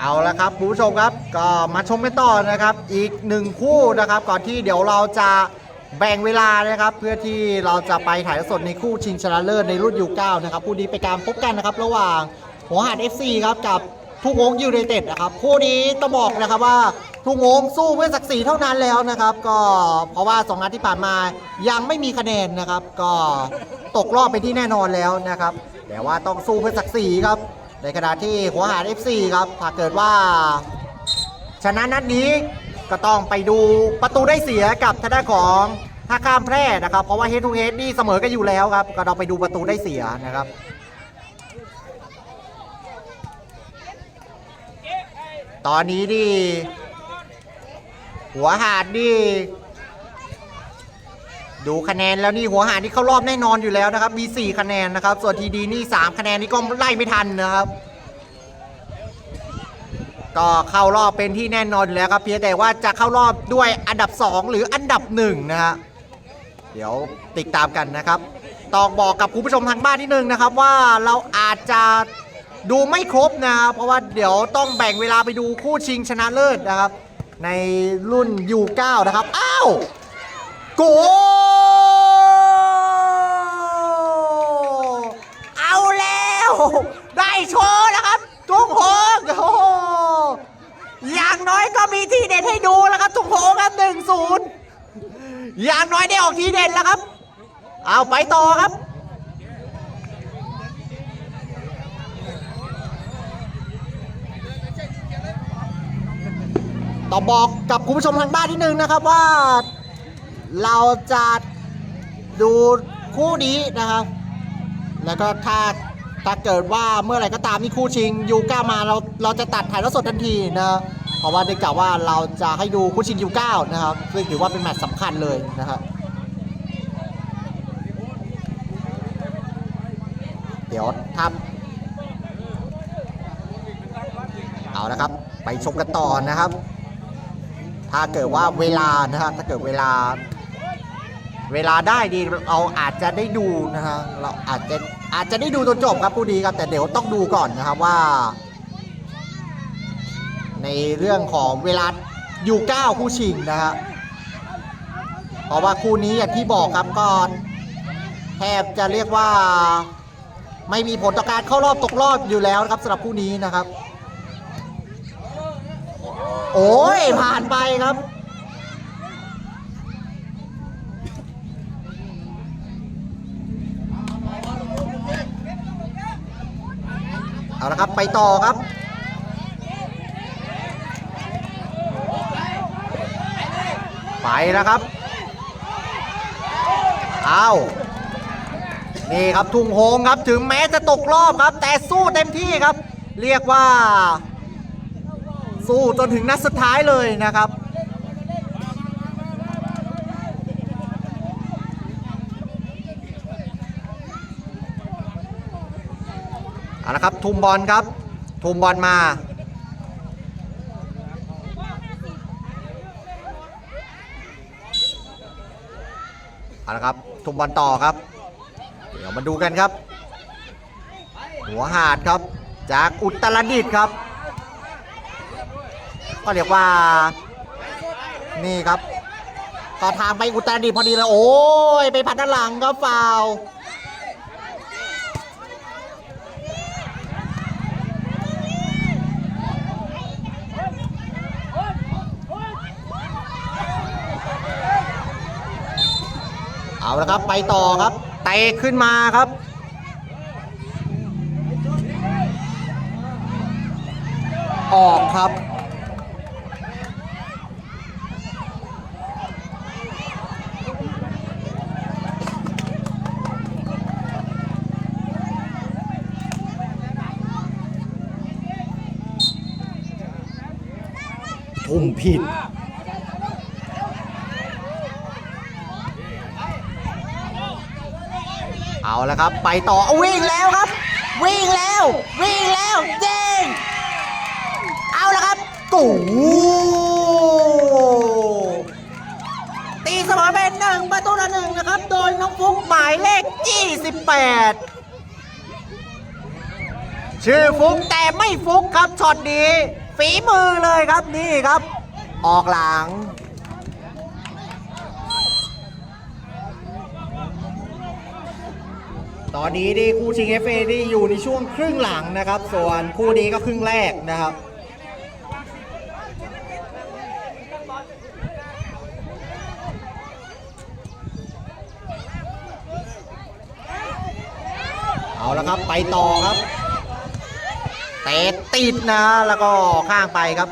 เอาละครับคุณผู้ชมครับก็มาชมกันต่อนะครับ อีกหนึ่งคู่นะครับ ก่อนที่เดี๋ยวเราจะแบ่งเวลานะครับ เพื่อที่เราจะไปถ่ายสดในคู่ชิงชนะเลิศในรุ่นยู9นะครับคู่นี้เป็นการพบกันนะครับ ระหว่างหัวหาด FC ครับกับทุ่งโงยูไนเต็ดนะครับคู่นี้ต้องบอกนะครับว่าทุ่งโงสู้เพื่อศักดิ์ศรีเท่านั้นแล้วนะครับ ก็เพราะว่าสองนัดที่ผ่านมายังไม่มีคะแนนนะครับ ก็ตกรอบไปที่แน่นอนแล้วนะครับแต่ว่าต้องสู้เพื่อศักดิ์ศรีครับ ในขณะที่หัวหาด FC ครับถ้าเกิดว่า ชนะนัดนี้ก็ต้องไปดูประตูได้เสียกับทางด้านของท่าข้ามแพร่นะครับ เพราะว่าเฮดทูเฮดนี่เสมอกันอยู่แล้วครับ ก็เราไปดูประตูได้เสียนะครับตอนนี้นี่หัวหาดนี่ ดูคะแนนแล้วนี่หัวหานี่เข้ารอบแน่นอนอยู่แล้วนะครับ มี 4 คะแนนนะครับ ส่วนทีดีนี่ 3 คะแนนนี่ก็ไล่ไม่ทันนะครับ ก็เข้ารอบเป็นที่แน่นอนอยู่แล้วครับเพียงแต่ว่าจะเข้ารอบด้วยอันดับ 2 หรืออันดับ1นะฮะเดี๋ยวติดตามกันนะครับต้องบอกกับคุณผู้ชมทางบ้านนิดนึงนะครับว่าเราอาจจะดูไม่ครบนะครับเพราะว่าเดี๋ยวต้องแบ่งเวลาไปดูคู่ชิงชนะเลิศนะครับ ในรุ่น U9 นะครับ อ้าว โกเอาแล้ว ได้โชว์แล้วครับทุกโหงโอ้โหอย่าง น้อยก็มีทีเด็ดให้ดูแล้วครับทุกโครับหนึ่งศูนย์อย่างน้อยได้ออกทีเด็ดแล้วครับ เอาไปต่อครับต้อบอกกับคุณผู้ชมทางบ้านนิดนึงนะครับว่าเราจะดูคู่นี้นะครับ แล้วก็ถ้าถ้าเกิดว่าเมื่อไหร่ก็ตามที่คู่ชิงยูก้ามาเราเราจะตัดถ่ายทอดสดทันทีนะ ราะว่าได้กล่าวว่าเราจะให้ดูคู่ชิงยูก้านะครับซึ่งถือว่าเป็นแมตช์สำคัญเลยนะครับเดี๋ยวทำเอาละครับ ไปชมกันต่อนะครับ ถ้าเกิดว่าเวลานะครับถ้าเกิดเวลา เวลาได้ดีเราอาจจะได้ดูนะฮะเราอาจจะอาจจะได้ดูจนจบครับผู้ดีครับแต่เดี๋ยวต้องดูก่อนนะครับว่า ในเรื่องของเวลาอยู่เก้าคู่ชิงนะฮะเพราะว่าคู่นี้อย่างที่บอกครับก็แทบจะเรียกว่าไม่มีผลต่อการเข้ารอบตกรอบอยู่แล้วนะครับสำหรับคู่นี้นะครับ โอ้ยผ่านไปครับเอาละครับไปต่อครับ ไปแล้วครับเอานี่ครับทุ่งโฮงครับถึงแม้จะตกรอบครับ แต่สู้เต็มที่ครับ เรียกว่า สู้จนถึงนัดสุดท้ายเลยนะครับเอาละครับ ทุ่มบอลครับ ทุ่มบอลมา เอาละครับทุมบอลต่อครับ เดี๋ยวมาดูกันครับ หัวหาดครับ จากอุตรดิตถ์ครับ ก็เรียกว่า นี่ครับต่อทางไปอุตรดิตถ์พอดีเลยโอ้ยไปพัดด้านหลังครับฟาว ล์เอาละครับ ไปต่อครับเตะขึ้นมาครับออกครับ ทุ่มผิด เอาละครับ ไปต่อเอาวิ่งแล้วครับ วิ่งแล้ว วิ่งแล้วเด้งเอาละครับกูตีเสมอเป็นหนึ่งประตูละหนึ่งนะครับ โดยน้องฟุกหมายเลข 28 ชื่อฟุกแต่ไม่ฟุกครับช็อตนี้ฝีมือเลยครับนี่ครับ ออกหลัง ตอนนี้ที่คู่ชิง FA ที่อยู่ในช่วงครึ่งหลังนะครับ ส่วนคู่นี้ก็ครึ่งแรกนะครับเอาละครับไปต่อครับเตะติดนะแล้วก็ข้างไปครับ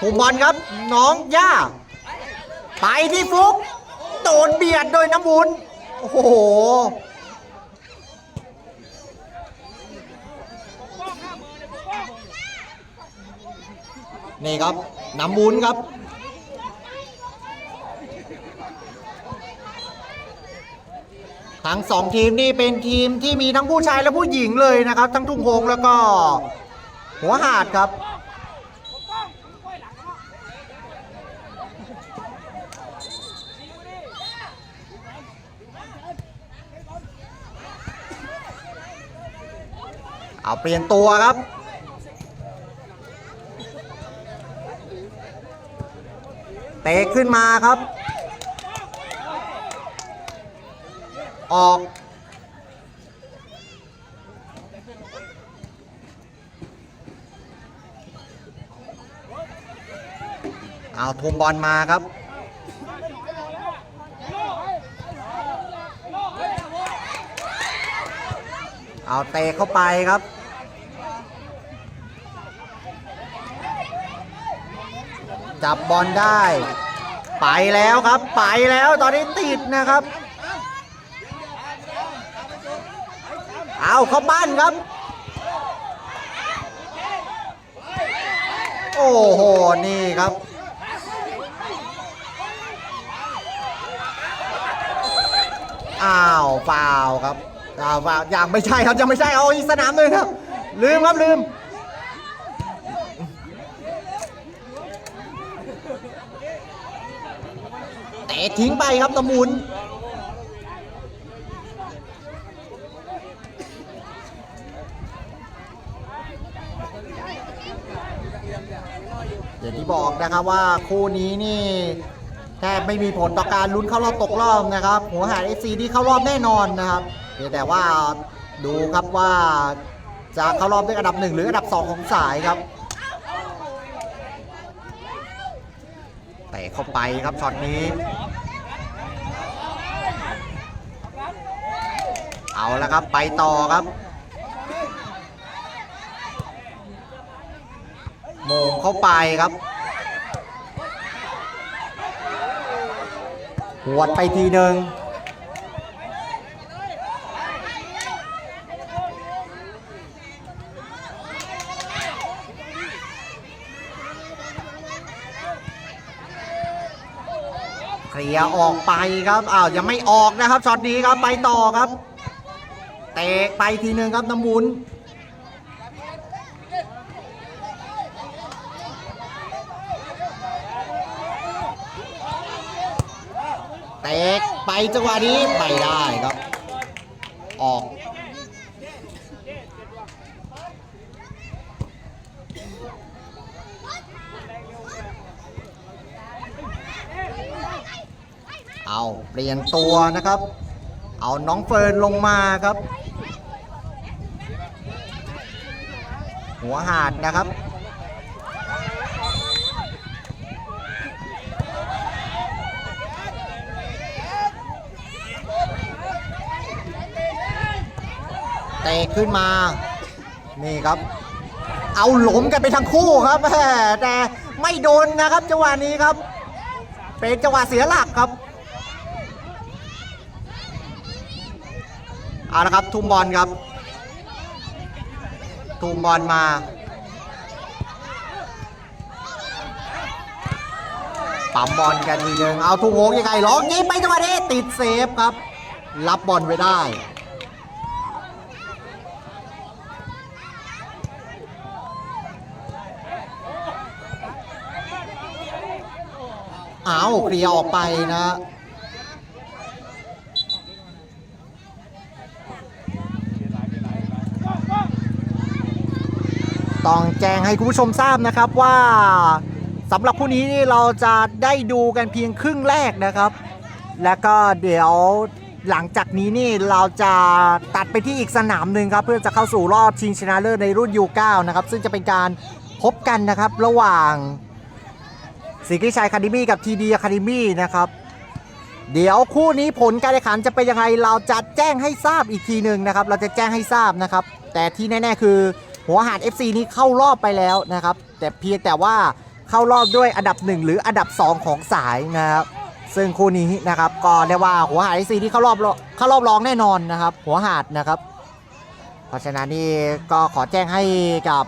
ถูกบอลครับ น้องย่า ไปที่ฟุก โดนเบียดโดยน้ำบุญ อ้โหนี่ครับน้ำบุญครับ ทั้งสองทีมนี่เป็นทีมที่มีทั้งผู้ชายและผู้หญิงเลยนะครับ ทั้งทุ่งโฮงแล้วก็หัวหาดครับ เอาเปลี่ยนตัวครับ เตะขึ้นมาครับ ออก เอาทุมบอลมาครับเอาเตะเข้าไปครับ จับบอลได้ ไปแล้วครับ ไปแล้วตอนนี้ติดนะครับ เอาเข้าบ้านครับ โอ้โห นี่ครับอ้าวฟาวครับอ้าวฟาวยังไม่ใช่ครับยังไม่ใช่เอาอีกสนามหนึ่งครับ ลืมครับลืม เตะ ทิ้งไปครับตะมุนอย่างที่บอกนะครับว่าคู่นี้นี่แทบไม่มีผลต่อการลุ้นเข้ารอบตกรอบนะครับ หัวหาดเอซีที่เข้ารอบแน่นอนนะครับเพียงแต่ว่าดูครับว่าจะเข้ารอบด้วยอันดับหนึ่งหรืออันดับสองของสายครับเตะเข้าไปครับช็อตนี้ เอาแล้วครับไปต่อครับโมงเข้าไปครับหวดไปทีหนึ่งเคลียร์ออกไปครับ อ้าวยังไม่ออกนะครับช็อตนี้ครับไปต่อครับ เตะไปทีหนึ่งครับน้ำบุญเตะไปจังหวะนี้ไม่ได้ครับ ออกเอาเปลี่ยนตัวนะครับ เอาน้องเฟิร์นลงมาครับ หัวหาดนะครับเตะขึ้นมา นี่ครับ เอาหลมกันไปทั้งคู่ครับแหมแต่ไม่โดนนะครับจังหวะนี้ครับ เป็นจังหวะเสียหลักครับเอาละครับ ทุ่มบอลครับ ทุ่มบอลมาปั๊มบอลกันทีหนึ่งเอาทุ่งโหงยังไงร้องยิงไปจังหวะนี้ติดเซฟครับ รับบอลไว้ได้เอาเคลียร์ออกไปนะ ต้องแจ้งให้คุณผู้ชมทราบนะครับว่าสำหรับคู่นี้นี่เราจะได้ดูกันเพียงครึ่งแรกนะครับ แล้วก็เดี๋ยวหลังจากนี้นี่เราจะตัดไปที่อีกสนามหนึ่งครับ เพื่อจะเข้าสู่รอบชิงชนะเลิศในรุ่น U9 นะครับ ซึ่งจะเป็นการพบกันนะครับระหว่างสิงห์ชัยคาดิมี่กับทีดีคาดิมี่นะครับเดี๋ยวคู่นี้ผลการแข่งขันจะเป็นยังไงเราจะแจ้งให้ทราบอีกทีหนึ่งนะครับ เราจะแจ้งให้ทราบนะครับ แต่ที่แน่ ๆ คือ หัวหาด FC นี้เข้ารอบไปแล้วนะครับ แต่เพียงแต่ว่าเข้ารอบด้วยอันดับ 1 หรืออันดับ 2 ของสายนะครับซึ่งคู่นี้นะครับก็เรียกว่าหัวหาด FC ที่เข้ารอบเข้ารอบรองแน่นอนนะครับ หัวหาดนะครับ เพราะฉะนั้นนี่ก็ขอแจ้งให้กับ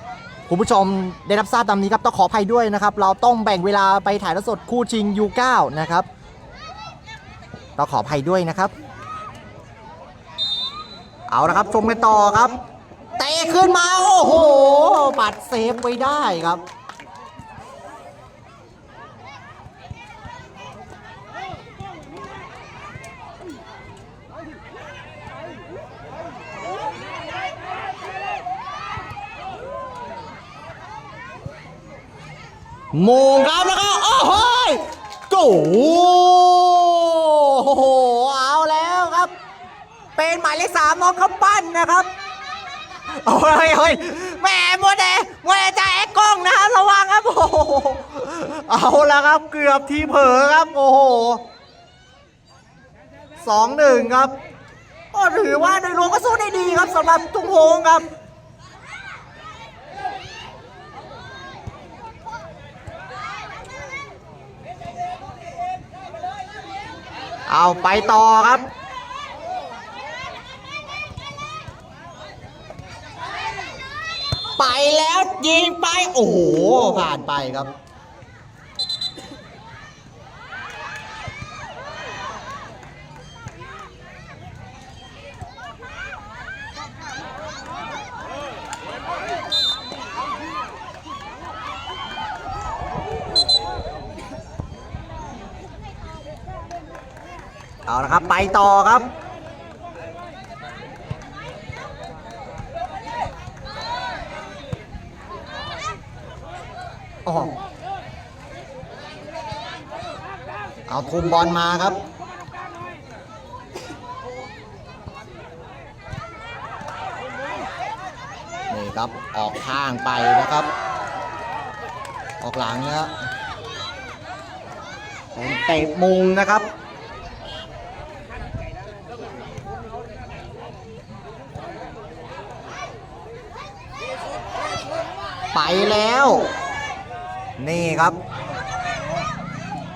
คุณผู้ชมได้รับทราบตามนี้ครับต้องขออภัยด้วยนะครับ เราต้องแบ่งเวลาไปถ่ายทอดสดคู่ชิง U9 นะครับต้องขออภัยด้วยนะครับ เอาละครับชมกันต่อครับ เตะขึ้นมา โอ้โห ปัดเซฟไว้ได้ครับ โมงครับแล้วก็โอ้โหยโอ้โห เอาแล้วครับ เป็นหมายเลขสามน้องข้าปั้นนะครับ โอ้ยโอ้ยแหมโมเดโมเดจะแอกกล้องนะระวังครับโอ้โหเอาล้วครับเกือบทีเผลอครับโอ้โหสองหนึ่งครับก็ถือว่าโดยรวมก็สู้ได้ดีครับสำหรับตุงโฮงครับเอาไปต่อครับ ไปแล้วยิงไป โอ้โห ผ่านไปครับ เอาละครับ ไปต่อครับ โอ้โห เอาทุมบอลมาครับ นี่ครับออกข้างไปนะครับ ออกหลังนะฮะเป็นเตะมุงนะครับไปแล้ว นี่ครับ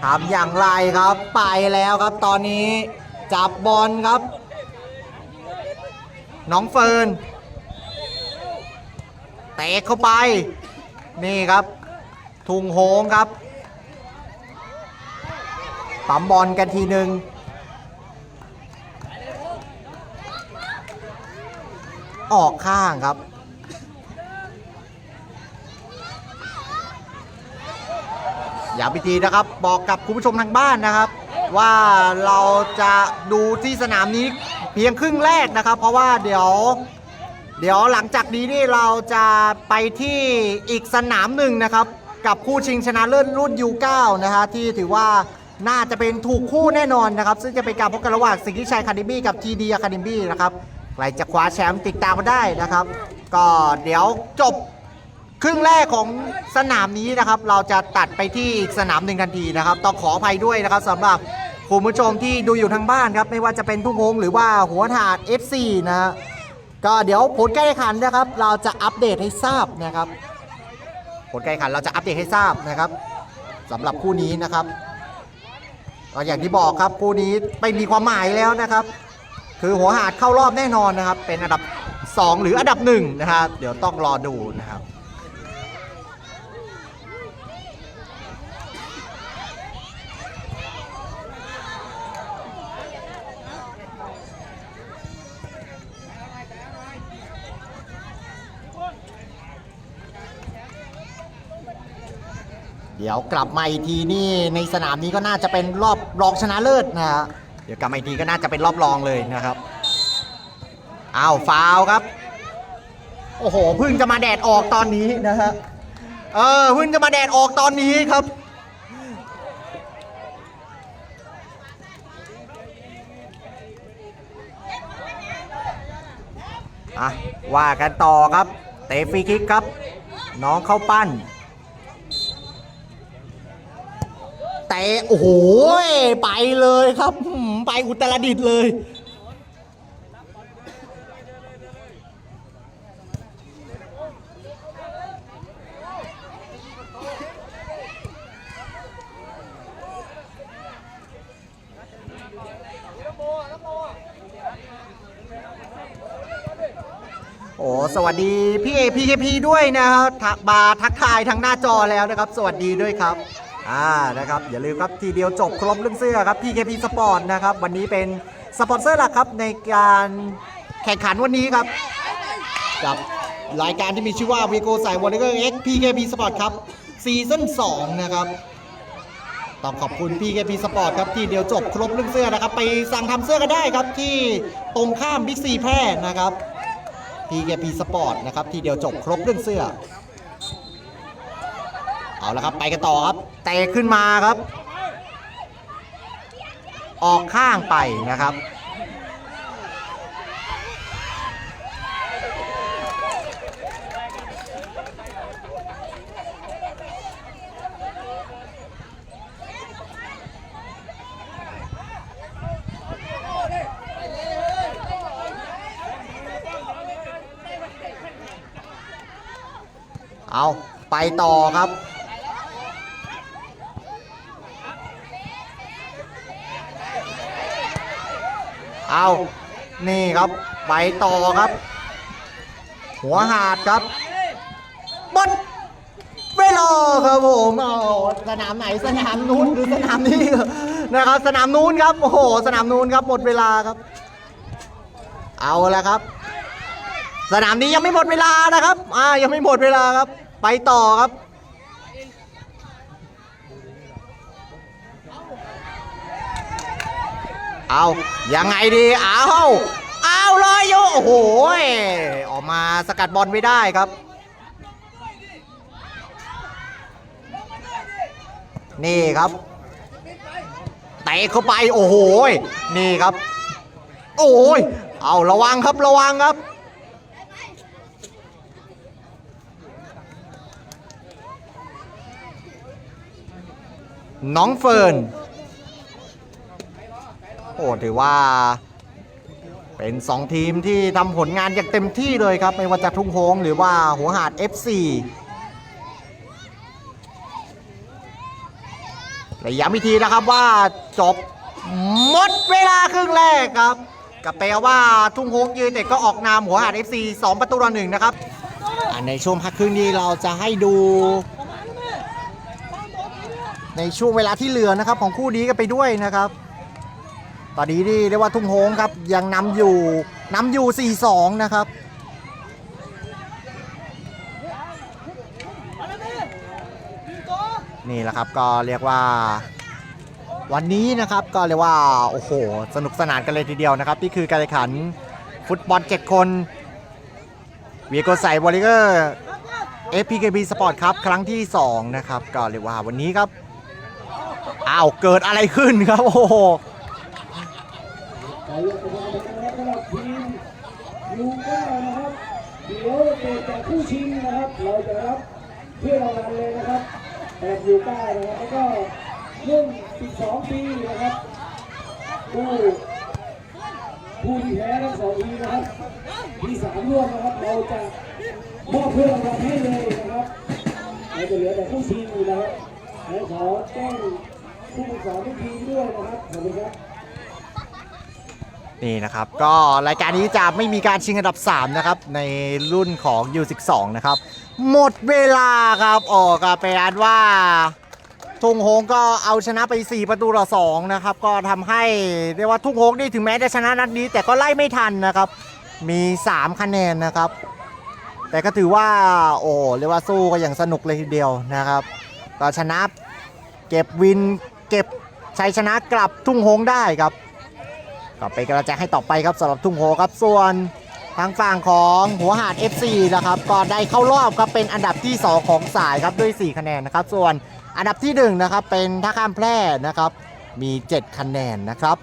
ทำอย่างไรครับไปแล้วครับตอนนี้จับบอลครับ น้องเฟิร์นเตะเข้าไป นี่ครับทุงโฮงครับปั๊มบอลกันทีหนึ่งออกข้างครับ ย้ำอีกทีนะครับ บอกกับคุณผู้ชมทางบ้านนะครับ ว่าเราจะดูที่สนามนี้เพียงครึ่งแรกนะครับ เพราะว่าเดี๋ยว เดี๋ยวหลังจากนี้นี่เราจะไปที่อีกสนามหนึ่งนะครับ กับคู่ชิงชนะเลิศรุ่น U9 นะฮะที่ถือว่าน่าจะเป็นถูกคู่แน่นอนนะครับ ซึ่งจะเป็นการพบกันระหว่างสิงห์ชัยคาดิบี้กับทีดีอะคาดิบี้นะครับใครจะคว้าแชมป์ติดตามมาได้นะครับ ก็เดี๋ยวจบ ครึ่งแรกของสนามนี้นะครับ เราจะตัดไปที่สนามหนึ่งทันทีนะครับ ต้องขออภัยด้วยนะครับสำหรับคุณผู้ชมที่ดูอยู่ทางบ้านครับ ไม่ว่าจะเป็นทุ่งงหรือว่าหัวถาด FC นะฮะก็เดี๋ยวผลการแข่งขันนะครับ เราจะอัปเดตให้ทราบนะครับ ผลการแข่งขันเราจะอัปเดตให้ทราบนะครับสำหรับคู่นี้นะครับอย่างที่บอกครับคู่นี้ไม่มีความหมายแล้วนะครับ คือหัวหาดเข้ารอบแน่นอนนะครับ เป็นอันดับ 2 หรืออันดับ1นะครับเดี๋ยวต้องรอดูนะครับ เดี๋ยวกลับมาอีกทีนี่ในสนามนี้ก็น่าจะเป็นรอบรองชนะเลิศนะฮะเดี๋ยวกลับมาอีกทีก็น่าจะเป็นรอบรองเลยนะครับอ้าวฟาวครับ โอ้โหเพิ่งจะมาแดดออกตอนนี้นะฮะเออเพิ่งจะมาแดดออกตอนนี้ครับอะว่ากันต่อครับ เตะฟรีคิกครับ น้องเข้าปั้นเตะ โอ้โหไปเลยครับไปอุตรดิตถ์เลยโอ้สวัสดีพี่เอพีเคพีด้วยนะครับทักบาทักทายทางหน้าจอแล้วนะครับ สวัสดีด้วยครับ อ่านะครับอย่าลืมครับทีเดียวจบครบเรื่องเสื้อครับ PKP Sport นะครับวันนี้เป็นสปอนเซอร์หลักครับในการแข่งขันวันนี้ครับ กับรายการที่มีชื่อว่า v ีโกสายวอลเลย์เอ็ก PKP Sport ครับซีซั่น2นะครับต้องขอบคุณ PKP Sport ครับที่เดียวจบครบเรื่องเสื้อนะครับ ไปสั่งทำเสื้อกันได้ครับที่ตรงข้ามบิ๊กซีแพร่นะครับ PKP Sport นะครับที่เดียวจบครบเรื่องเสื้อ เอาละครับไปกันต่อครับเตะขึ้นมาครับ ออกข้างไปนะครับ เอาไปต่อครับ เอานี่ครับไปต่อครับ หัวหาดครับบดเวลาครับผมเอาสนามไหนสนามนู้นหรือสนามนี้นะครับ สนามนู้นครับโอ้โหสนามนู้นครับหมดเวลาครับ เอาละครับ สนามนี้ยังไม่หมดเวลานะครับอ่ายังไม่หมดเวลาครับ ไปต่อครับ เอายังไงดีเอาเอาลอยโยโอ้โหออกมาสกัดบอลไม่ได้ครับ นี่ครับเตะเข้าไปโอ้โหยนี่ครับ โอ้ยเอาระวังครับระวังครับน้องเฟิร์น โอ้ถือว่า เป็น 2 ทีมที่ทำผลงานอย่างเต็มที่เลยครับ ไม่ว่าจะทุ่งโฮงหรือว่าหัวหาด FC และย้ำอีกทีนะครับว่าจบหมดเวลาครึ่งแรกครับ กับแปลว่าทุ่งโฮงยืนแต่ก็ออกนามหัวหาด FC 2 ประตูต่อหนึ่งนะครับในช่วงพักครึ่งนี้เราจะให้ดู ในช่วงเวลาที่เหลือนะครับ ของคู่นี้กันไปด้วยนะครับ ตอนนี้นี่เรียกว่าทุ่งโฮงครับยังนำอยู่นำอยู่ 4-2 นะครับนี่แหละครับก็เรียกว่า วันนี้นะครับก็เรียกว่าโอ้โหสนุกสนานกันเลยทีเดียวนะครับนี่คือการแข่งขันฟุตบอล 7 คนเวียโกไซวอลเลเกอร์ FPKB Sport ครับครั้งที่ 2 นะครับ ก็เรียกว่าวันนี้ครับอ้าวเกิดอะไรขึ้นครับโอ้โห ขอเลือกเป็นกรรมการนะครับสำหรับทีมยูก้านะครับ เดี๋ยวเกิดจากผู้ชิงนะครับ เราจะรับเพื่อรางวัลเลยนะครับแบบยูก้านะครับแล้วก็รุ่น12 ปีนะครับผู้ผู้ที่แพ้ทั้งสองทีนะครับที่สามร่วมนะครับ เราจะมอบเพื่อรางวัลให้เลยนะครับเราจะเหลือแต่ผู้ชิงอยู่นะครับและขอแจ้งผู้ฝึกสอนทุกทีด้วยนะครับขอบคุณครับ นี่นะครับ ก็รายการนี้จะไม่มีการชิงอันดับ 3 นะครับ ในรุ่นของ U12 นะครับ หมดเวลาครับออกกับไปอันว่าทุ่งโฮงก็เอาชนะไป 4 ประตูต่อ2นะครับ ก็ทำให้เรียกว่าทุ่งโฮงนี่ถึงแม้จะชนะนัดนี้ แต่ก็ไล่ไม่ทันนะครับ มี 3 คะแนนนะครับ แต่ก็ถือว่าโอ้เรียกว่าสู้ก็อย่างสนุกเลยทีเดียวนะครับก็ชนะเก็บวินเก็บชัยชนะกลับทุ่งโฮงได้ครับ ก็เป็นกำลังใจให้ต่อไปครับสำหรับทุ่งโฮครับส่วนทางฝั่งของหัวหาด FC นะครับก็ได้เข้ารอบครับเป็นอันดับที่ 2 ของสายครับด้วย 4 คะแนนนะครับ ส่วนอันดับที่1นะครับเป็นท่าข้ามแพร่นะครับมี 7 คะแนนนะครับ